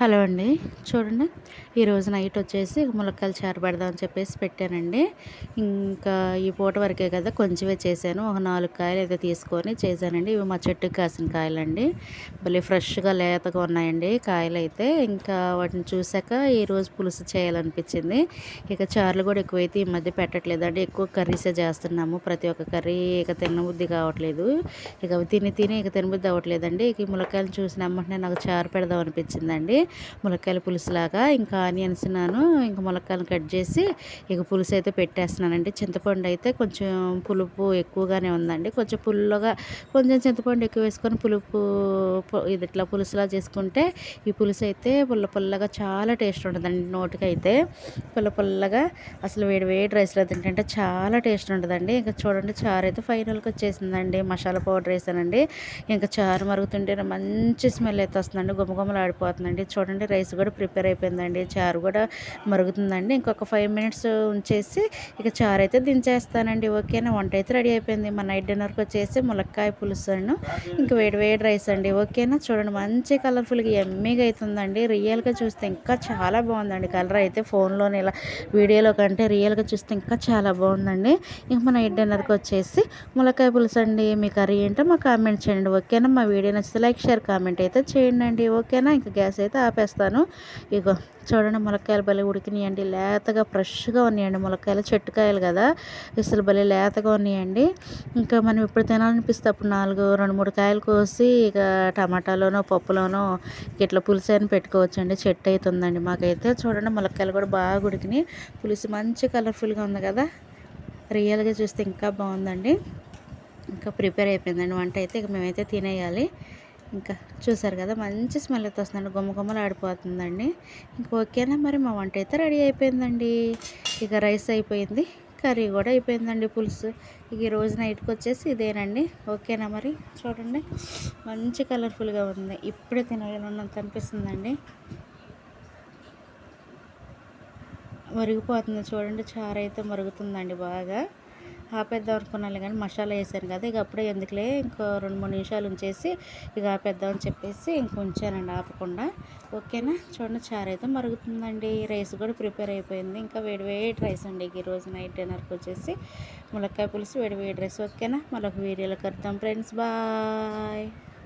Hello అండి. చూడండి. ఈరోజు నైట్ వచ్చేసి ములక్కాయలు చారు పెడదామని చెప్పేసి పెట్టానండి. ఇంకా ఈ పూట వరకే కదా కొంచెమే చేశాను. ఒక నాలుగు కాయలు అయితే తీసుకొని చేశానండి. ఇవి మా చెట్టుకి కాసిన కాయలండి. భలే ఫ్రెష్గా లేతగా ఉన్నాయండి కాయలు అయితే. ఇంకా వాటిని చూసాక ఈరోజు పులుసు చేయాలనిపించింది. ఇక చారులు కూడా ఎక్కువైతే ఈ మధ్య పెట్టట్లేదండి. ఎక్కువ కర్రీసే చేస్తున్నాము. ప్రతి ఒక్క కర్రీ ఇక తినబుద్ధి కావట్లేదు. ఇక తిని తిని ఇక తినబుద్ధి అవ్వట్లేదండి. ఇక ఈ ములక్కాయలు చూసిన వెంటనే నాకు చారు పెడదాం అనిపించిందండి. ములక్కాయల పులుసులాగా ఇంకా ఆనియన్స్ నాను ఇంకా ములక్కాయలు కట్ చేసి ఇక పులుసు అయితే పెట్టేస్తున్నానండి. చింతపండు అయితే కొంచెం పులుపు ఎక్కువగానే ఉందండి. కొంచెం పుల్లగా కొంచెం చింతపండు ఎక్కువ వేసుకొని పులుపు ఇది ఇట్లా పులుసులా చేసుకుంటే ఈ పులుసు అయితే పుల్ల పుల్లగా చాలా టేస్ట్ ఉంటుందండి నోటికైతే. పుల్ల పుల్లగా అసలు వేడి వేడి రైస్లో తింటే చాలా టేస్ట్ ఉంటుందండి. ఇంకా చూడండి చారు అయితే ఫైనల్గా వచ్చేసిందండి. మసాలా పౌడర్ వేసానండి. ఇంకా చారు మరుగుతుంటే మంచి స్మెల్ అయితే వస్తుందండి. గుమ్మగుమ్మలు ఆడిపోతుందండి చూడండి రైస్ కూడా ప్రిపేర్ అయిపోయిందండి. చారు కూడా మరుగుతుందండి. ఇంకొక ఫైవ్ మినిట్స్ ఉంచేసి ఇక చారు అయితే దించేస్తానండి. ఓకేనా? వంట అయితే రెడీ అయిపోయింది. మా నైట్ డిన్నర్కి వచ్చేసి ములక్కాయ పులుసు ఇంక వేడి వేడి రైస్ అండి. ఓకేనా? చూడండి మంచి కలర్ఫుల్గా ఎమ్మీగా అవుతుందండి రియల్గా చూస్తే ఇంకా చాలా బాగుందండి. కలర్ అయితే ఫోన్లోనే ఇలా వీడియోలో కంటే రియల్గా చూస్తే ఇంకా చాలా బాగుందండి. ఇంక మా నైట్ డిన్నర్కి వచ్చేసి ములక్కాయ పులుసు అండి. మీ కర్రీ ఏంటో మా కామెంట్ చేయండి. ఓకేనా? మా వీడియో నచ్చితే లైక్ షేర్ కామెంట్ అయితే చేయండి ఓకేనా? ఇంకా గ్యాస్ అయితే ఆపేస్తాను. ఇగో చూడండి ములక్కాయలు భలే ఉడికినాయండి. లేతగా ఫ్రెష్గా ఉన్నాయండి ములక్కాయలు చెట్టుకాయలు కదా. అసలు భలే లేతగా ఉన్నాయండి. ఇంకా మనం ఎప్పుడు తినాలనిపిస్తే అప్పుడు నాలుగు రెండు మూడు కాయలు కోసి ఇక టమాటాలోనో పప్పులోనో ఇట్లా పులుసు అని పెట్టుకోవచ్చు అండి చెట్టు అవుతుందండి మాకైతే. చూడండి ములక్కాయలు కూడా బాగా ఉడికినాయి. పులుసు మంచి కలర్ఫుల్గా ఉంది కదా. రియల్గా చూస్తే ఇంకా బాగుందండి. ఇంకా ప్రిపేర్ అయిపోయిందండి వంట అయితే. ఇక మేమైతే తినేయాలి. ఇంకా చూసారు కదా మంచి స్మెల్ అయితే వస్తుందండి. గుమ్మ గుమ్మలు ఆడిపోతుందండి ఇంక ఓకేనా మరి మా వంట అయితే రెడీ అయిపోయిందండి. ఇక రైస్ అయిపోయింది కర్రీ కూడా అయిపోయిందండి పులుసు. ఇక ఈ రోజు నైట్కి వచ్చేసి ఇదేనండి. ఓకేనా మరి చూడండి. మంచి కలర్ఫుల్గా ఉంది. ఇప్పుడే తినాలన్నంత అనిపిస్తుందండి. మరిగిపోతుంది చూడండి చారు అయితే మరుగుతుందండి బాగా. ఆపేద్దాం అనుకున్నాను కానీ మసాలా వేసాను కదా ఇక అప్పుడే ఎందుకులే ఇంకో రెండు మూడు నిమిషాలు ఉంచేసి ఇక ఆపేద్దామని చెప్పేసి ఇంక ఉంచానండి ఆపకుండా. ఓకేనా? చూడండి చారు అయితే మరుగుతుందండి. రైస్ కూడా ప్రిపేర్ అయిపోయింది. ఇంకా వేడి వేడి రైస్ అండి ఈరోజు నైట్ డిన్నర్కి వచ్చేసి ములక్కాయ పులుసు వేడి వేడి రైస్. ఓకేనా? మరొక వీడియోలో కడతాం ఫ్రెండ్స్. బాయ్.